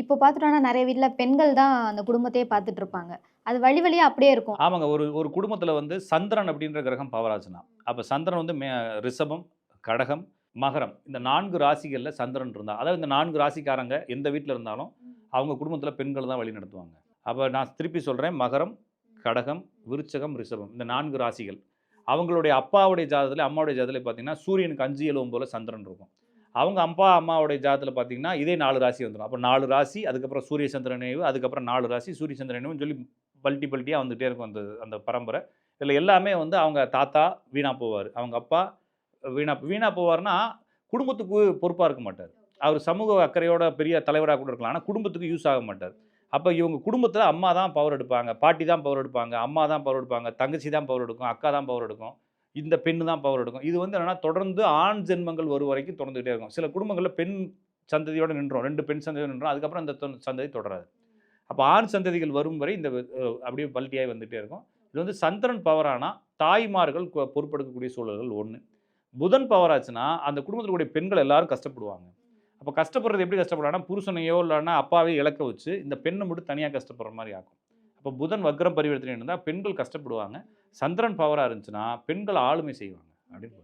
இப்போ பார்த்துட்டோம்னா நிறைய வீட்டில் பெண்கள் தான் அந்த குடும்பத்தையே பார்த்துட்டு இருப்பாங்க. அது வழி வழியா அப்படியே இருக்கும். ஆமாங்க. ஒரு ஒரு குடும்பத்தில் வந்து சந்திரன் அப்படின்ற கிரகம் பவராச்சுனா அப்போ சந்திரன் வந்து மே ரிஷபம் கடகம் மகரம் இந்த நான்கு ராசிகளில் சந்திரன் இருந்தால் அதாவது இந்த நான்கு ராசிக்காரங்க எந்த வீட்டில் இருந்தாலும் அவங்க குடும்பத்தில் பெண்கள் தான் வழி நடத்துவாங்க. அப்போ நான் திருப்பி சொல்கிறேன் மகரம் கடகம் விருச்சகம் ரிஷபம் இந்த நான்கு ராசிகள். அவங்களுடைய அப்பாவுடைய ஜாதகத்தில் அம்மாவுடைய ஜாதகத்தில் பார்த்தீங்கன்னா சூரியனுக்கு அஞ்சு எழுவும் போல் சந்திரன் இருக்கும். அவங்க அப்பா அம்மாவுடைய ஜாதத்தில் பார்த்தீங்கன்னா இதே நாலு ராசி வந்துடும் அப்போ நாலு ராசி அதுக்கப்புறம் சூரிய சந்திர நினைவு அதுக்கப்புறம் நாலு ராசி சூரிய சந்திர நினைவுன்னு சொல்லி பல்ட்டி பல்ட்டியாக வந்துகிட்டே இருக்கும் அந்த அந்த பரம்பரை. இதில் எல்லாமே வந்து அவங்க தாத்தா வீணா போவார். அவங்க அப்பா வீணா வீணா போவார்னா குடும்பத்துக்கு பொறுப்பாக இருக்க மாட்டார். அவர் சமூக அக்கறையோட பெரிய தலைவராக கூட இருக்கலாம். ஆனால் குடும்பத்துக்கு யூஸ் ஆக மாட்டார். அப்போ இவங்க குடும்பத்தில் அம்மா தான் பவர் எடுப்பாங்க. பாட்டி தான் பவர் எடுப்பாங்க. அம்மா தான் பவர் எடுப்பாங்க. தங்கச்சி தான் பவர் எடுக்கும். அக்கா தான் பவர் எடுக்கும். இந்த பெண்ணு தான் பவர் எடுக்கும். இது வந்து என்னென்னா தொடர்ந்து ஆண் ஜென்மங்கள் வரும் வரைக்கும் தொடர்ந்துகிட்டே இருக்கும். சில குடும்பங்களில் பெண் சந்ததியோடு நின்றோம். ரெண்டு பெண் சந்ததியோடு நின்றோம். அதுக்கப்புறம் அந்த சந்ததி தொடராது. அப்போ ஆண் சந்ததிகள் வரும் வரை இந்த அப்படியே பல்ட்டியாகி வந்துகிட்டே இருக்கும். இது வந்து சந்திரன் பவரானா தாய்மார்கள் கொ- பொறுப்பெடுக்கக்கூடிய சூழல்கள் ஒன்று புதன் பவர் ஆச்சுன்னா அந்த குடும்பத்தில் கூடிய பெண்கள் எல்லாரும் கஷ்டப்படுவாங்க. அப்போ கஷ்டப்படுறது எப்படி கஷ்டப்படுறாங்கன்னா புருஷனையோ இல்லைன்னா அப்பாவே இழக்க வச்சு இந்த பெண்ணை மட்டும் தனியாக கஷ்டப்படுற மாதிரி ஆகும் அப்போ புதன் வக்ரம் பரிவர்த்தனை இருந்தால் பெண்கள் கஷ்டப்படுவாங்க. சந்திரன் பவராக இருந்துச்சுன்னா பெண்கள் ஆளுமை செய்வாங்க. அப்படின்னு